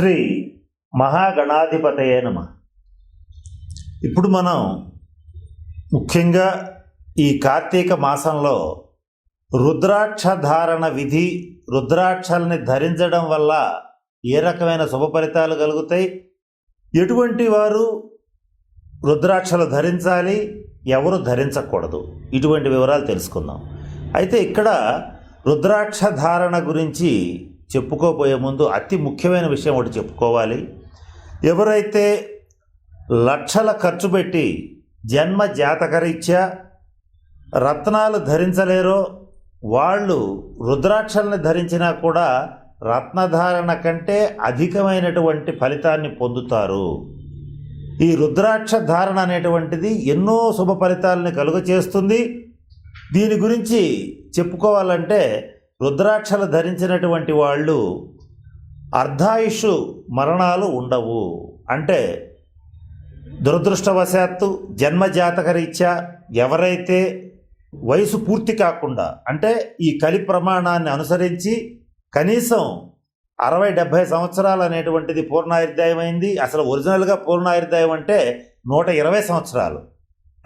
శ్రీ మహాగణాధిపతయే నమ. ఇప్పుడు మనం ముఖ్యంగా ఈ కార్తీక మాసంలో రుద్రాక్ష ధారణ విధి రుద్రాక్షల్ని ధరించడం వల్ల ఏ రకమైన శుభ ఫలితాలు కలుగుతాయి? ఎటువంటి వారు రుద్రాక్షలు ధరించాలి? ఎవరు ధరించకూడదు? ఇటువంటి వివరాలు తెలుసుకుందాం. అయితే ఇక్కడ రుద్రాక్ష ధారణ గురించి చెప్పుకోబోయే ముందు అతి ముఖ్యమైన విషయం ఒకటి చెప్పుకోవాలి. ఎవరైతే లక్షల ఖర్చు పెట్టి జన్మ జాతకరీత్యా రత్నాలు ధరించలేరో వాళ్ళు రుద్రాక్షల్ని ధరించినా కూడా రత్నధారణ కంటే అధికమైనటువంటి ఫలితాన్ని పొందుతారు. ఈ రుద్రాక్ష ధారణ అనేటువంటిది ఎన్నో శుభ ఫలితాలని కలుగ చేస్తుంది దీని గురించి చెప్పుకోవాలంటే రుద్రాక్షలు ధరించినటువంటి వాళ్ళు అర్ధాయుషు మరణాలు ఉండవు. అంటే దురదృష్టవశాత్తు జన్మజాతకరీత్యా ఎవరైతే వయసు పూర్తి కాకుండా అంటే ఈ కలి ప్రమాణాన్ని అనుసరించి కనీసం అరవై డెబ్భై సంవత్సరాలు అనేటువంటిది పూర్ణాయుర్దాయమైంది. అసలు ఒరిజినల్గా పూర్ణాయుర్దాయం అంటే నూట ఇరవై సంవత్సరాలు.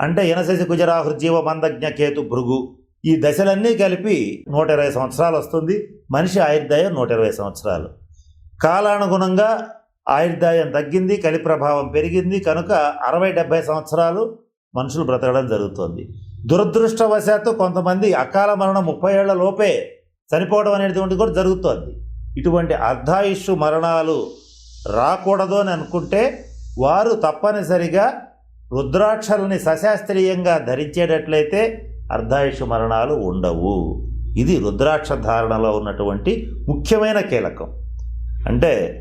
అంటే ఇనశశి కుజరాహృజీవ మందజ్ఞ కేతు భృగు. ఈ దశలన్నీ కలిపి నూట ఇరవై సంవత్సరాలు వస్తుంది. మనిషి ఆయుర్దాయం నూట ఇరవై సంవత్సరాలు. కాలానుగుణంగా ఆయుర్దాయం తగ్గింది కలి ప్రభావం పెరిగింది. కనుక అరవై డెబ్భై సంవత్సరాలు మనుషులు బ్రతకడం జరుగుతుంది. దురదృష్టవశాత్తు కొంతమంది అకాల మరణం ముప్పై ఏళ్ళ లోపే చనిపోవడం అనేటువంటి కూడా జరుగుతోంది. ఇటువంటి అర్ధాయుష్ మరణాలు రాకూడదు అని అనుకుంటే వారు తప్పనిసరిగా రుద్రాక్షల్ని సశాస్త్రీయంగా ధరించేటట్లయితే అర్ధాయుషు మరణాలు ఉండవు. ఇది రుద్రాక్ష ధారణలో ఉన్నటువంటి ముఖ్యమైన కీలకం. అంటే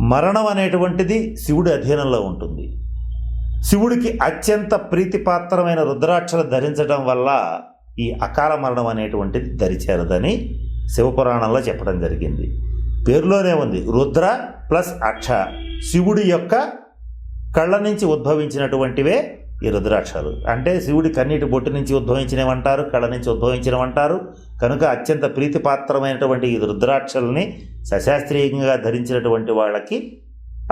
మరణం అనేటువంటిది శివుడి అధీనంలో ఉంటుంది. శివుడికి అత్యంత ప్రీతిపాత్రమైన రుద్రాక్షలు ధరించడం వల్ల ఈ అకాల మరణం అనేటువంటిది దరిచేరదని శివపురాణంలో చెప్పడం జరిగింది. పేరులోనే ఉంది రుద్ర ప్లస్ అక్ష. శివుడి యొక్క కళ్ళ నుంచి ఉద్భవించినటువంటివే ఈ రుద్రాక్షలు. అంటే శివుడి కన్నీటి బొట్టు నుంచి ఉద్భవించినవంటారు కళ్ళ నుంచి ఉద్భవించినవంటారు. కనుక అత్యంత ప్రీతిపాత్రమైనటువంటి ఈ రుద్రాక్షల్ని సశాస్త్రీయంగా ధరించినటువంటి వాళ్ళకి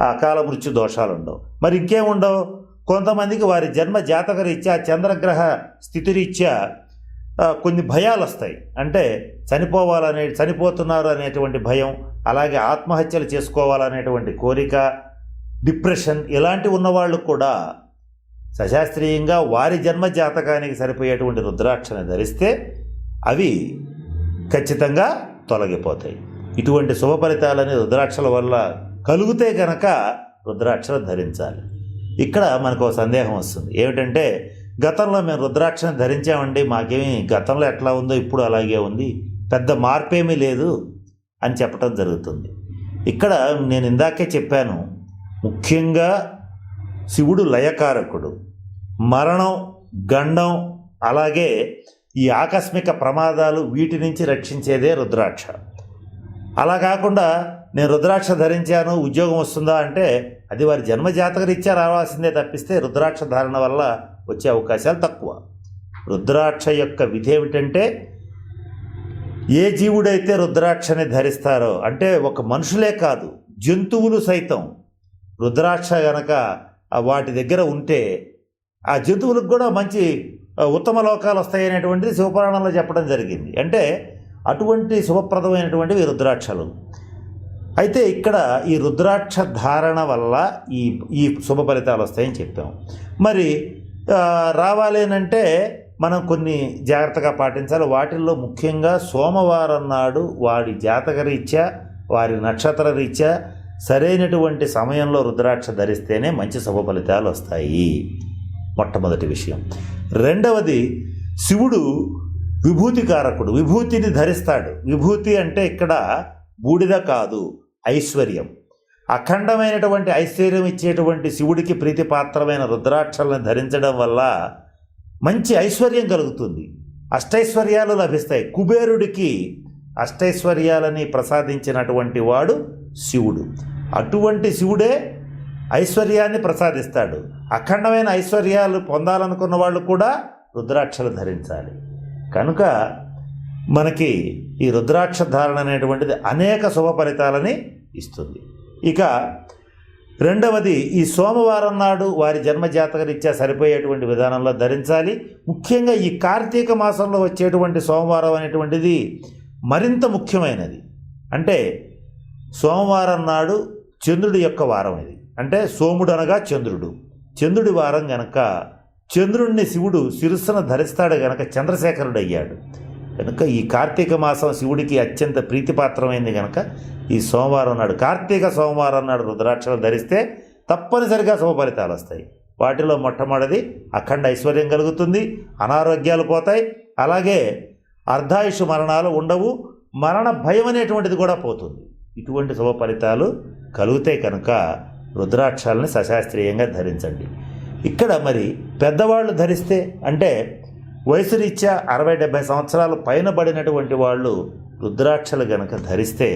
అకాల మృత్యు దోషాలు ఉండవు మరి ఇంకేముండవు? కొంతమందికి వారి జన్మ జాతక రీత్యా చంద్రగ్రహ స్థితి రీత్యా కొన్ని భయాలు వస్తాయి అంటే చనిపోవాలనే చనిపోతున్నారు అనేటువంటి భయం అలాగే ఆత్మహత్యలు చేసుకోవాలనేటువంటి కోరిక డిప్రెషన్ ఇలాంటి ఉన్నవాళ్ళు కూడా సశాస్త్రీయంగా వారి జన్మ జాతకానికి సరిపోయేటువంటి రుద్రాక్షని ధరిస్తే అవి ఖచ్చితంగా తొలగిపోతాయి. ఇటువంటి శుభ ఫలితాలని రుద్రాక్షల వల్ల కలిగితే గనక రుద్రాక్షలు ధరించాలి. ఇక్కడ మనకు ఒక సందేహం వస్తుంది. ఏమిటంటే గతంలో మేము రుద్రాక్షను ధరించామండి మాకేమి గతంలో ఎట్లా ఉందో ఇప్పుడు అలాగే ఉంది పెద్ద మార్పేమీ లేదు అని చెప్పడం జరుగుతుంది. ఇక్కడ నేను ఇందాకే చెప్పాను ముఖ్యంగా శివుడు లయకారకుడు. మరణం గండం అలాగే ఈ ఆకస్మిక ప్రమాదాలు వీటి నుంచి రక్షించేదే రుద్రాక్ష. అలా కాకుండా నేను రుద్రాక్ష ధరించాను ఉద్యోగం వస్తుందా అంటే అది వారి జన్మజాతకరీత్యా రావాల్సిందే తప్పిస్తే రుద్రాక్ష ధారణ వల్ల వచ్చే అవకాశాలు తక్కువ. రుద్రాక్ష యొక్క విధి ఏమిటంటే ఏ జీవుడైతే రుద్రాక్షని ధరిస్తారో అంటే ఒక మనుషులే కాదు జంతువులు సైతం. రుద్రాక్ష గనక వాటి దగ్గర ఉంటే ఆ జంతువులకు కూడా మంచి ఉత్తమ లోకాలు వస్తాయనేటువంటిది శివపురాణంలో చెప్పడం జరిగింది. అంటే అటువంటి శుభప్రదమైనటువంటివి రుద్రాక్షలు. అయితే ఇక్కడ ఈ రుద్రాక్ష ధారణ వల్ల ఈ ఈ శుభ ఫలితాలు వస్తాయని చెప్పాం. మరి రావాలేనంటే రావాలి అంటే మనం కొన్ని జాగ్రత్తగా పాటించాలి. వాటిల్లో ముఖ్యంగా సోమవారం నాడు వారి జాతక రీత్యా వారి నక్షత్ర రీత్యా సరైనటువంటి సమయంలో రుద్రాక్ష ధరిస్తేనే మంచి శుభ ఫలితాలు వస్తాయి. మొట్టమొదటి విషయం. రెండవది శివుడు విభూతికారకుడు. విభూతిని ధరిస్తాడు. విభూతి అంటే ఇక్కడ బూడిద కాదు ఐశ్వర్యం. అఖండమైనటువంటి ఐశ్వర్యం ఇచ్చేటువంటి శివుడికి ప్రీతిపాత్రమైన రుద్రాక్షలను ధరించడం వల్ల మంచి ఐశ్వర్యం కలుగుతుంది. అష్టైశ్వర్యాలు లభిస్తాయి. కుబేరుడికి అష్టైశ్వర్యాలని ప్రసాదించినటువంటి వాడు శివుడు. అటువంటి శివుడే ఐశ్వర్యాన్ని ప్రసాదిస్తాడు. అఖండమైన ఐశ్వర్యాలు పొందాలనుకున్న వాళ్ళు కూడా రుద్రాక్షలు ధరించాలి. కనుక మనకి ఈ రుద్రాక్ష ధారణ అనేటువంటిది అనేక శుభ ఫలితాలని ఇస్తుంది. ఇక రెండవది ఈ సోమవారం నాడు వారి జన్మ రీత్యా సరిపోయేటువంటి విధానంలో ధరించాలి. ముఖ్యంగా ఈ కార్తీక మాసంలో వచ్చేటువంటి సోమవారం అనేటువంటిది మరింత ముఖ్యమైనది. అంటే సోమవారం నాడు చంద్రుడి యొక్క వారం ఇది. అంటే సోముడు అనగా చంద్రుడు. చంద్రుడి వారం గనక చంద్రుడిని శివుడు శిరస్సును ధరిస్తాడు గనక చంద్రశేఖరుడు అయ్యాడు కనుక ఈ కార్తీక మాసం శివుడికి అత్యంత ప్రీతిపాత్రమైంది కనుక ఈ సోమవారం నాడు కార్తీక సోమవారం నాడు రుద్రాక్షలు ధరిస్తే తప్పనిసరిగా శుభ ఫలితాలు వస్తాయి. వాటిలో మొట్టమొదటిది అఖండ ఐశ్వర్యం కలుగుతుంది అనారోగ్యాలు పోతాయి అలాగే అర్ధాయుషు మరణాలు ఉండవు. మరణ భయం అనేటువంటిది కూడా పోతుంది. ఇటువంటి శుభ ఫలితాలు కలుగుతాయి కనుక రుద్రాక్షాలని సశాస్త్రీయంగా ధరించండి. ఇక్కడ మరి పెద్దవాళ్ళు ధరిస్తే అంటే వయసు రీత్యా అరవై డెబ్భై సంవత్సరాలు పైన పడినటువంటి వాళ్ళు రుద్రాక్షలు గనక ధరిస్తే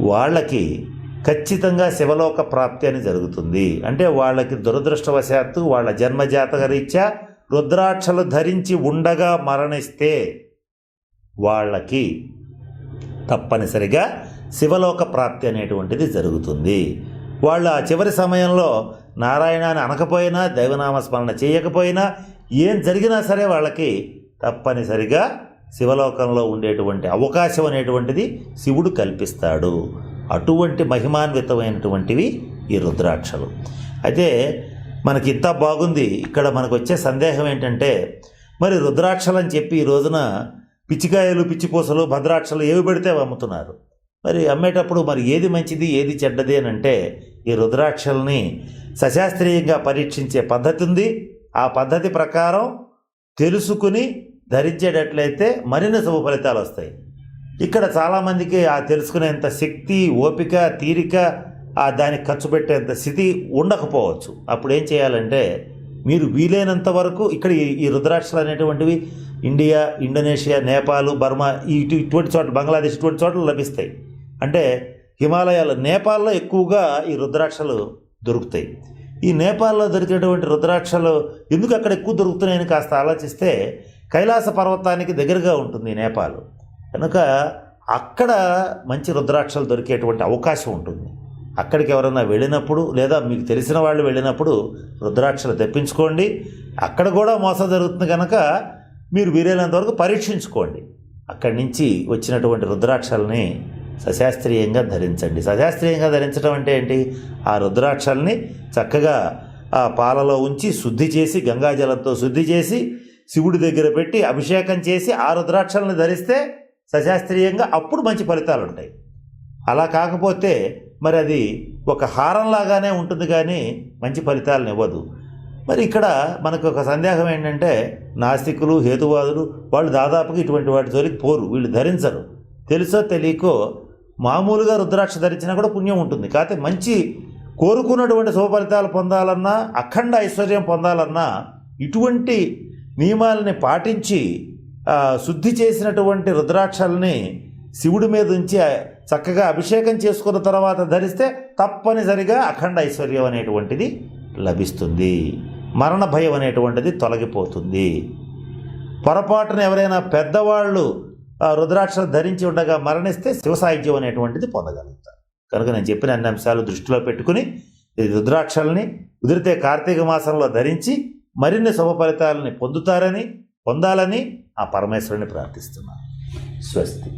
వాళ్ళకి ఖచ్చితంగా శివలోక ప్రాప్తి అని జరుగుతుంది. అంటే వాళ్ళకి దురదృష్టవశాత్తు వాళ్ళ జన్మజాతక రీత్యా రుద్రాక్షలు ధరించి ఉండగా మరణిస్తే వాళ్ళకి తప్పనిసరిగా శివలోక ప్రాప్తి అనేటువంటిది జరుగుతుంది. వాళ్ళు ఆ చివరి సమయంలో నారాయణ అని అనకపోయినా దైవనామస్మరణ చేయకపోయినా ఏం జరిగినా సరే వాళ్ళకి తప్పనిసరిగా శివలోకంలో ఉండేటువంటి అవకాశం అనేటువంటిది శివుడు కల్పిస్తాడు. అటువంటి మహిమాన్వితమైనటువంటివి ఈ రుద్రాక్షలు. అయితే మనకి ఇంత బాగుంది. ఇక్కడ మనకు వచ్చే సందేహం ఏంటంటే మరి రుద్రాక్షలు అని చెప్పి ఈ రోజున పిచ్చికాయలు పిచ్చిపూసలు భద్రాక్షలు ఏవి పెడితే అమ్ముతున్నారు. మరి అమ్మేటప్పుడు మరి ఏది మంచిది ఏది చెడ్డది అని అంటే ఈ రుద్రాక్షల్ని సశాస్త్రీయంగా పరీక్షించే పద్ధతి ఉంది. ఆ పద్ధతి ప్రకారం తెలుసుకుని ధరించేటట్లయితే మరిన్ని శుభ ఫలితాలు వస్తాయి. ఇక్కడ చాలామందికి ఆ తెలుసుకునేంత శక్తి ఓపిక తీరిక ఆ దానికి ఖర్చు పెట్టేంత స్థితి ఉండకపోవచ్చు. అప్పుడు ఏం చేయాలంటే మీరు వీలైనంత వరకు ఇక్కడ ఈ- రుద్రాక్షలు అనేటువంటివి ఇండియా ఇండోనేషియా నేపాల్ బర్మా ఇటు- ఇటువంటి చోట్ల బంగ్లాదేశ్ ఇటువంటి చోట్ల లభిస్తాయి. అంటే హిమాలయాలు నేపాల్లో ఎక్కువగా ఈ రుద్రాక్షలు దొరుకుతాయి. ఈ నేపాల్లో దొరికినటువంటి రుద్రాక్షలు ఎందుకు అక్కడ ఎక్కువ దొరుకుతున్నాయని కాస్త ఆలోచిస్తే కైలాస పర్వతానికి దగ్గరగా ఉంటుంది నేపాల్. కనుక అక్కడ మంచి రుద్రాక్షలు దొరికేటువంటి అవకాశం ఉంటుంది. అక్కడికి ఎవరైనా వెళ్ళినప్పుడు లేదా మీకు తెలిసిన వాళ్ళు వెళ్ళినప్పుడు రుద్రాక్షలు తెప్పించుకోండి. అక్కడ కూడా మోసం జరుగుతుంది కనుక మీరు వీలైనంత వరకు పరీక్షించుకోండి. అక్కడి నుంచి వచ్చినటువంటి రుద్రాక్షల్ని సశాస్త్రీయంగా ధరించండి. సశాస్త్రీయంగా ధరించడం అంటే ఏంటి? ఆ రుద్రాక్షల్ని చక్కగా ఆ పాలలో ఉంచి శుద్ధి చేసి గంగాజలంతో శుద్ధి చేసి శివుడి దగ్గర పెట్టి అభిషేకం చేసి ఆ రుద్రాక్షల్ని ధరిస్తే సశాస్త్రీయంగా అప్పుడు మంచి ఫలితాలు ఉంటాయి అలా కాకపోతే మరి అది ఒక హారంలాగానే ఉంటుంది కానీ మంచి ఫలితాలను ఇవ్వదు. మరి ఇక్కడ మనకు ఒక సందేహం ఏంటంటే నాస్తికులు హేతువాదులు వాళ్ళు దాదాపుగా ఇటువంటి వాటి జోలికి పోరు వీళ్ళు ధరించరు. తెలుసో తెలియకో మామూలుగా రుద్రాక్ష ధరించినా కూడా పుణ్యం ఉంటుంది. కాకపోతే మంచి కోరుకున్నటువంటి శుభ ఫలితాలు పొందాలన్నా అఖండ ఐశ్వర్యం పొందాలన్నా ఇటువంటి నియమాలని పాటించి శుద్ధి చేసినటువంటి రుద్రాక్షల్ని శివుడి మీద ఉంచి చక్కగా అభిషేకం చేసుకున్న తర్వాత ధరిస్తే తప్పనిసరిగా అఖండ ఐశ్వర్యం అనేటువంటిది లభిస్తుంది. మరణ భయం అనేటువంటిది తొలగిపోతుంది. పొరపాటున ఎవరైనా పెద్దవాళ్ళు ఆ, రుద్రాక్షలు ధరించి ఉండగా మరణిస్తే శివసాహిత్యం అనేటువంటిది పొందగలుగుతారు. కనుక నేను చెప్పిన అన్ని అంశాలు దృష్టిలో పెట్టుకుని ఈ రుద్రాక్షల్ని కుదిరితే కార్తీక మాసంలో ధరించి మరిన్ని శుభ ఫలితాలని పొందుతారని పొందాలని ఆ పరమేశ్వరుని ప్రార్థిస్తున్నాను. స్వస్తి.